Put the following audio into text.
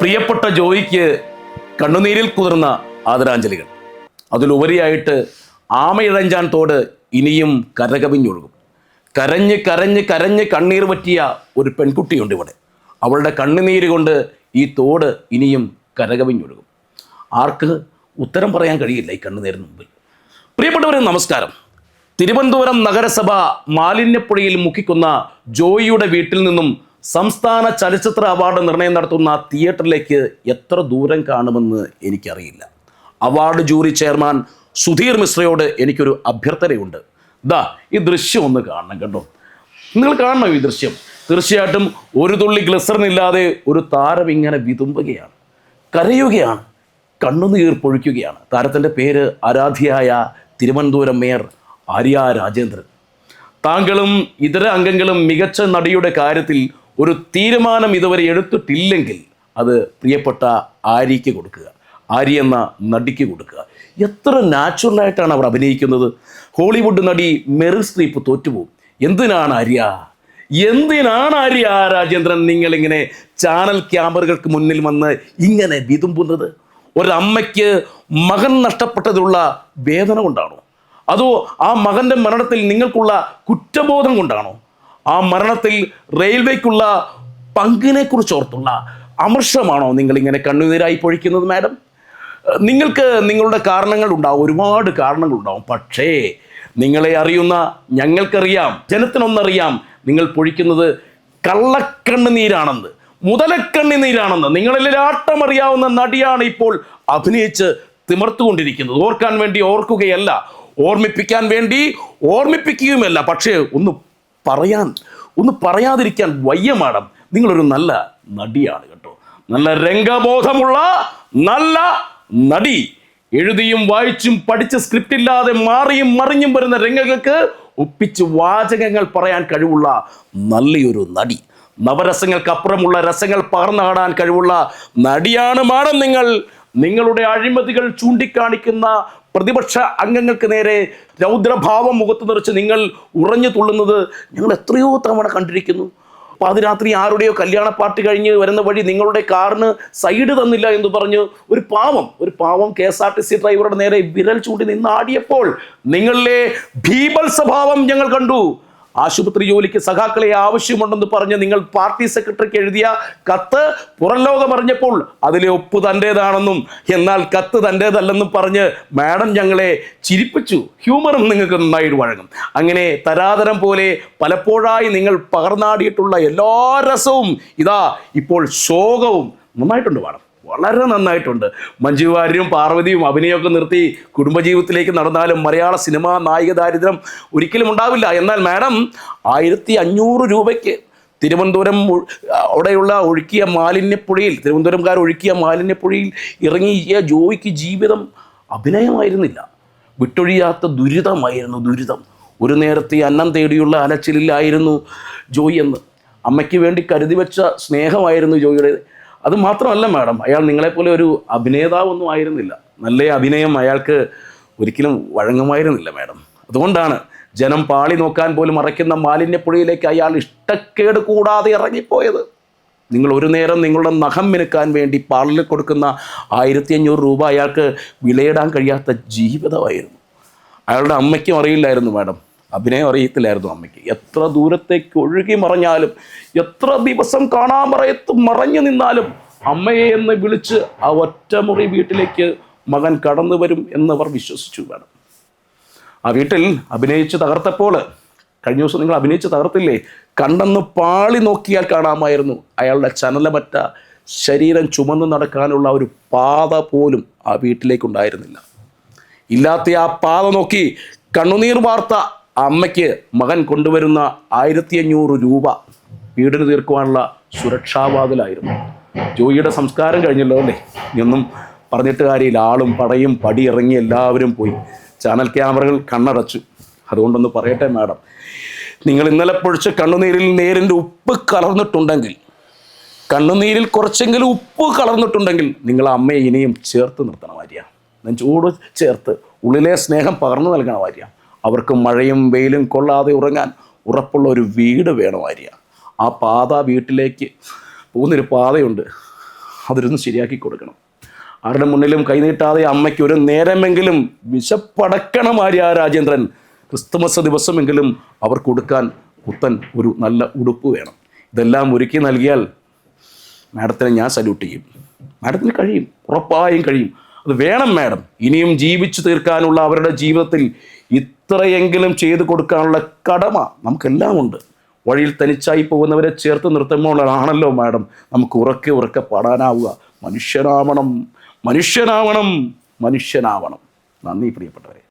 പ്രിയപ്പെട്ട ജോയിക്ക് കണ്ണുനീരിൽ കുതിർന്ന ആദരാഞ്ജലികൾ. അതിലുപരിയായിട്ട് ആമയിഴഞ്ചാൻ തോട് ഇനിയും കരകവിഞ്ഞൊഴുകും. കരഞ്ഞ് കരഞ്ഞ് കരഞ്ഞ് കണ്ണീർ പറ്റിയ ഒരു പെൺകുട്ടിയുണ്ട് ഇവിടെ. അവളുടെ കണ്ണുനീര് കൊണ്ട് ഈ തോട് ഇനിയും കരകവിഞ്ഞൊഴുകും. ആർക്ക് ഉത്തരം പറയാൻ കഴിയില്ല ഈ കണ്ണുനീരിന് മുമ്പിൽ. പ്രിയപ്പെട്ടവരെ നമസ്കാരം. തിരുവനന്തപുരം നഗരസഭ മാലിന്യപ്പുഴയിൽ മുക്കിക്കുന്ന ജോയിയുടെ വീട്ടിൽ നിന്നും സംസ്ഥാന ചലച്ചിത്ര അവാർഡ് നിർണയം നടത്തുന്ന തിയേറ്ററിലേക്ക് എത്ര ദൂരം കാണുമെന്ന് എനിക്കറിയില്ല. അവാർഡ് ജൂറി ചെയർമാൻ സുധീർ മിശ്രയോട് എനിക്കൊരു അഭ്യർത്ഥനയുണ്ട്. ദാ ഈ ദൃശ്യം ഒന്ന് കാണണം കേട്ടോ. നിങ്ങൾ കാണണം ഈ ദൃശ്യം? തീർച്ചയായിട്ടും ഒരു തുള്ളി ഗ്ലസറിനില്ലാതെ ഒരു താരം ഇങ്ങനെ വിതുമ്പുകയാണ് കരയുകയാണ് കണ്ണുനീർ പൊഴിക്കുകയാണ്. താരത്തിന്റെ പേര് ആരാധ്യയായ തിരുവനന്തപുരം മേയർ ആര്യ രാജേന്ദ്രൻ. താങ്കളും ഇതര അംഗങ്ങളും മികച്ച നടിയുടെ കാര്യത്തിൽ ഒരു തീരുമാനം ഇതുവരെ എടുത്തിട്ടില്ലെങ്കിൽ അത് പ്രിയപ്പെട്ട ആര്യയ്ക്ക് കൊടുക്കുക. ആര്യ എന്ന നടിക്ക് കൊടുക്കുക. എത്ര നാച്ചുറലായിട്ടാണ് അവർ അഭിനയിക്കുന്നത്. ഹോളിവുഡ് നടി മെറി സ്ട്രീപ്പ് തോറ്റുപോകും. എന്തിനാണ് ആര്യ? എന്തിനാണ് ആര്യ രാജേന്ദ്രൻ? നിങ്ങളിങ്ങനെ ചാനൽ ക്യാമറകൾക്ക് മുന്നിൽ വന്ന് ഇങ്ങനെ വിതുമ്പുന്നത്? ഒരമ്മയ്ക്ക് മകൻ നഷ്ടപ്പെട്ടതിലുള്ള വേദന കൊണ്ടാണോ? അതോ ആ മകന്റെ മരണത്തിൽ നിങ്ങൾക്കുള്ള കുറ്റബോധം കൊണ്ടാണോ? ആ മരണത്തിൽ റെയിൽവേക്കുള്ള പങ്കിനെ കുറിച്ച് ഓർത്തുള്ള അമർഷമാണോ നിങ്ങൾ ഇങ്ങനെ കണ്ണുനീരായി പൊഴിക്കുന്നത് മാഡം? നിങ്ങൾക്ക് നിങ്ങളുടെ കാരണങ്ങൾ ഉണ്ടാവും ഒരുപാട് കാരണങ്ങൾ ഉണ്ടാവും. പക്ഷേ നിങ്ങളെ അറിയുന്ന ഞങ്ങൾക്കറിയാം ജനത്തിനൊന്നറിയാം നിങ്ങൾ പൊഴിക്കുന്നത് കള്ളക്കണ്ണുനീരാണെന്ന് മുതലക്കണ്ണുനീരാണെന്ന് നിങ്ങളിൽ അറിയാവുന്ന നടിയാണ് ഇപ്പോൾ അഭിനയിച്ച് തിമർത്തുകൊണ്ടിരിക്കുന്നത്. ഓർക്കാൻ വേണ്ടി ഓർക്കുകയല്ല ഓർമ്മിപ്പിക്കാൻ വേണ്ടി ഓർമ്മിപ്പിക്കുകയുമല്ല. പക്ഷേ ഒന്ന് പറയാൻ ഒന്ന് പറയാതിരിക്കാൻ വയ്യ മാഡം നിങ്ങളൊരു നല്ല നടിയാണ് കേട്ടോ. നല്ല രംഗബോധമുള്ള നല്ല നടി. എഴുതിയും വായിച്ചും പഠിച്ച സ്ക്രിപ്റ്റ് ഇല്ലാതെ മാറിയും മറിഞ്ഞും വരുന്ന രംഗങ്ങൾക്ക് ഒപ്പിച്ച് വാചകങ്ങൾ പറയാൻ കഴിവുള്ള നല്ലൊരു നടി. നവരസങ്ങൾക്കപ്പുറമുള്ള രസങ്ങൾ പകർന്നാടാൻ കഴിവുള്ള നടിയാണ് മാഡം നിങ്ങൾ. നിങ്ങളുടെ അഴിമതികൾ ചൂണ്ടിക്കാണിക്കുന്ന പ്രതിപക്ഷ അംഗങ്ങൾക്ക് നേരെ രൗദ്രഭാവം മുഖത്ത് നിറച്ച് നിങ്ങൾ ഉറഞ്ഞു തുള്ളുന്നത് ഞങ്ങൾ എത്രയോ തവണ കണ്ടിരിക്കുന്നു. പാതിരാത്രി ആരുടെയോ കല്യാണ പാർട്ടി കഴിഞ്ഞ് വരുന്ന വഴി നിങ്ങളുടെ കാറിന് സൈഡ് തന്നില്ല എന്ന് പറഞ്ഞ് ഒരു പാവം ഒരു പാവം K S R T C ഡ്രൈവറുടെ നേരെ വിരൽ ചൂണ്ടി നിന്ന് ആടിയപ്പോൾ നിങ്ങളിലെ ഭീപൽ സ്വഭാവം ഞങ്ങൾ കണ്ടു. ആശുപത്രി ജോലിക്ക് സഖാക്കളെ ആവശ്യമുണ്ടെന്ന് പറഞ്ഞ് നിങ്ങൾ പാർട്ടി സെക്രട്ടറിക്ക് എഴുതിയ കത്ത് പുറം ലോകം അറിഞ്ഞപ്പോൾ അതിലെ ഒപ്പ് തന്റേതാണെന്നും എന്നാൽ കത്ത് തന്റേതല്ലെന്നും പറഞ്ഞ് മാഡം ഞങ്ങളെ ചിരിപ്പിച്ചു. ഹ്യൂമറും നിങ്ങൾക്ക് നന്നായിട്ട് വഴങ്ങും. അങ്ങനെ തരാതരം പോലെ പലപ്പോഴായി നിങ്ങൾ പകർന്നാടിയിട്ടുള്ള എല്ലാ രസവും ഇതാ ഇപ്പോൾ ശോകവും നന്നായിട്ടുണ്ട് മാഡം. വളരെ നന്നായിട്ടുണ്ട്. മഞ്ജു വാര്യരും പാർവതിയും അഭിനയമൊക്കെ നിർത്തി കുടുംബജീവിതത്തിലേക്ക് നടന്നാലും മലയാള സിനിമാ നായിക ദാരിദ്ര്യം ഒരിക്കലും ഉണ്ടാവില്ല. എന്നാൽ മാഡം ആയിരത്തി അഞ്ഞൂറ് രൂപയ്ക്ക് തിരുവനന്തപുരം അവിടെയുള്ള ഒഴുക്കിയ മാലിന്യപ്പുഴയിൽ തിരുവനന്തപുരംകാർ ഒഴുക്കിയ മാലിന്യപ്പുഴയിൽ ഇറങ്ങിയ ജോയിക്ക് ജീവിതം അഭിനയമായിരുന്നില്ല. വിട്ടൊഴിയാത്ത ദുരിതമായിരുന്നു ദുരിതം. ഒരു നേരത്തെ അന്നം തേടിയുള്ള അലച്ചിലില്ലായിരുന്നു ജോയി എന്ന്. അമ്മയ്ക്ക് വേണ്ടി കരുതി വെച്ച സ്നേഹമായിരുന്നു ജോയിയുടെ അത് മാത്രമല്ല മാഡം അയാൾ നിങ്ങളെപ്പോലെ ഒരു അഭിനേതാവൊന്നും ആയിരുന്നില്ല. നല്ല അഭിനയം അയാൾക്ക് ഒരിക്കലും വഴങ്ങുമായിരുന്നില്ല മാഡം. അതുകൊണ്ടാണ് ജനം പാളി നോക്കാൻ പോലും അറയ്ക്കുന്ന മാലിന്യപ്പുഴയിലേക്ക് അയാൾ ഇഷ്ടക്കേട് കൂടാതെ ഇറങ്ങിപ്പോയത്. നിങ്ങൾ ഒരു നേരം നിങ്ങളുടെ നഖം മിനുക്കാൻ വേണ്ടി പാളിൽ കൊടുക്കുന്ന ആയിരത്തി അഞ്ഞൂറ് രൂപ അയാൾക്ക് വിലയിടാൻ കഴിയാത്ത ജീവിതമായിരുന്നു. അയാളുടെ അമ്മയ്ക്കും അറിയില്ലായിരുന്നു മാഡം. അഭിനയം അറിയത്തില്ലായിരുന്നു അമ്മയ്ക്ക്. എത്ര ദൂരത്തേക്ക് ഒഴുകി മറഞ്ഞാലും എത്ര ദിവസം കാണാൻ പറയത്ത് മറഞ്ഞു നിന്നാലും അമ്മയെ എന്ന് വിളിച്ച് ആ ഒറ്റമുറി വീട്ടിലേക്ക് മകൻ കടന്നു വരും എന്നവർ വിശ്വസിച്ചു വേണം. ആ വീട്ടിൽ അഭിനയിച്ച് തകർത്തപ്പോൾ കഴിഞ്ഞ ദിവസം നിങ്ങൾ അഭിനയിച്ച് തകർത്തില്ലേ? കണ്ടെന്ന് പാളി നോക്കിയാൽ കാണാമായിരുന്നു. അയാളുടെ ചനലമറ്റ ശരീരം ചുമന്ന് നടക്കാനുള്ള ഒരു പാത പോലും ആ വീട്ടിലേക്കുണ്ടായിരുന്നില്ല. ഇല്ലാത്ത ആ പാത നോക്കി കണ്ണുനീർ വാർത്ത അമ്മയ്ക്ക് മകൻ കൊണ്ടുവരുന്ന ആയിരത്തി അഞ്ഞൂറ് രൂപ വീടിന് തീർക്കുവാനുള്ള സുരക്ഷാവാതിലായിരുന്നു ജോയിയുടെ സംസ്കാരം കഴിഞ്ഞല്ലോ അല്ലേ? ഇനിയൊന്നും പറഞ്ഞിട്ട് കാര്യമില്ല. ആളും പടയും പടി ഇറങ്ങി എല്ലാവരും പോയി. ചാനൽ ക്യാമറകൾ കണ്ണടച്ചു. അതുകൊണ്ടൊന്ന് പറയട്ടെ മാഡം. നിങ്ങൾ ഇന്നലെ പൊഴിച്ച കണ്ണുനീരിൽ നേരിന്റെ ഉപ്പ് കലർന്നിട്ടുണ്ടെങ്കിൽ കണ്ണുനീരിൽ കുറച്ചെങ്കിലും ഉപ്പ് കലർന്നിട്ടുണ്ടെങ്കിൽ നിങ്ങൾ അമ്മയെ ഇനിയും ചേർത്ത് നിർത്തണം ഭാര്യ നെഞ്ചോട് ചേർത്ത് ഉള്ളിലെ സ്നേഹം പകർന്നു നൽകണം ഭാര്യ അവർക്ക് മഴയും വെയിലും കൊള്ളാതെ ഉറങ്ങാൻ ഉറപ്പുള്ള ഒരു വീട് വേണം ആര്യ. ആ പാത വീട്ടിലേക്ക് പോകുന്നൊരു പാതയുണ്ട്. അതൊരുന്ന് ശരിയാക്കി കൊടുക്കണം. ആരുടെ മുന്നിലും കൈനീട്ടാതെ അമ്മയ്ക്ക് ഒരു നേരമെങ്കിലും വിശപ്പടക്കണം ആര്യ രാജേന്ദ്രൻ. ക്രിസ്തുമസ് ദിവസമെങ്കിലും അവർ കൊടുക്കാൻ പുത്തൻ ഒരു നല്ല ഉടുപ്പ് വേണം. ഇതെല്ലാം ഒരുക്കി നൽകിയാൽ മാഡത്തിനെ ഞാൻ സല്യൂട്ട് ചെയ്യും. മാഡത്തിന് കഴിയും. ഉറപ്പായും കഴിയും. അത് വേണം മാഡം. ഇനിയും ജീവിച്ചു തീർക്കാനുള്ള അവരുടെ ജീവിതത്തിൽ ഇത്രയെങ്കിലും ചെയ്തു കൊടുക്കാനുള്ള കടമ നമുക്കെല്ലാം ഉണ്ട്. വഴിയിൽ തനിച്ചായി പോകുന്നവരെ ചേർത്ത് നിർത്തുമ്പോഴാണല്ലോ മാഡം നമുക്ക് ഉറക്കെ ഉറക്കെ പാടാനാവുക. മനുഷ്യനാവണം മനുഷ്യനാവണം മനുഷ്യനാവണം. നന്ദി പ്രിയപ്പെട്ടവരെ.